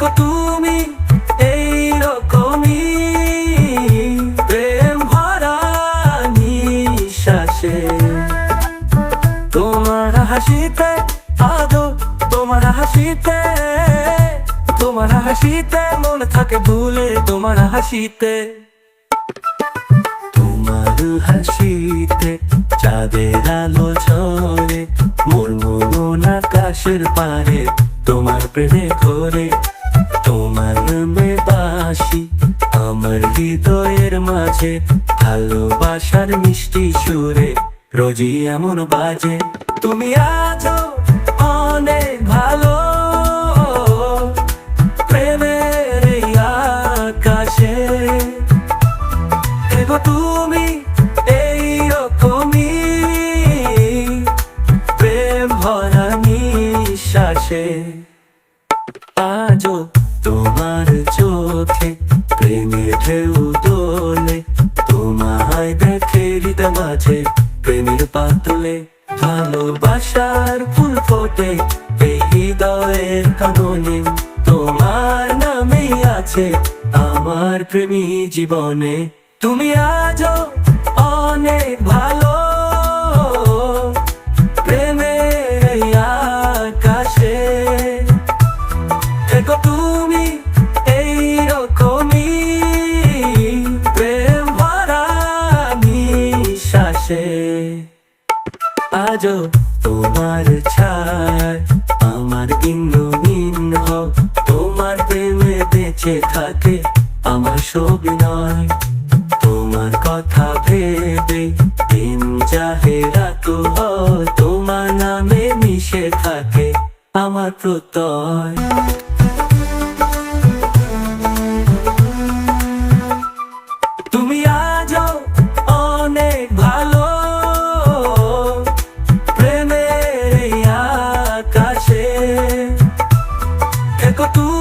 দেখো তুমি এই রকমই প্রেম ভরা নিঃশ্বাসে। তোমার হাসিতে, আদো তোমার হাসিতে তোমার হাসিতে মনে থাকে ভুলে তোমার হাসিতে। তোমার হাসিতে চাঁদের আলো ঝরে মোর মন আকাশের পারে, তোমার প্রেমে ঘরে তোমার নামে বাসি, আমার হৃদয়ের মাঝে ভালোবাসার মিষ্টি সুরে রোজই এমন বাজে, তুমি আছো অনেক ভালো। প্রেমের আকাশে দেখো তুমি এই রকমই। প্রেম ভরা নিঃশ্বাসে, আজও তোমার চোখে ঢেউ দোলে তোমায় দেখে মাঝে, প্রেমের পাতলে ভালোবাসার ফুল ফোটে। এই হৃদয়ের তোমার নামেই আছে আমার প্রেমী জীবনে। তুমি আজও অনেক ভালো আজও তোমার ছায়। আমার ইন্দ্রহীন হোক তোমার প্রেমে বেঁচে থাকে আমার ছবি নয় তোমার কথা ভেবে দিন চাহে রাত তোমার নামে মিশে থাকে আমার প্রত্যয়। ikut tuh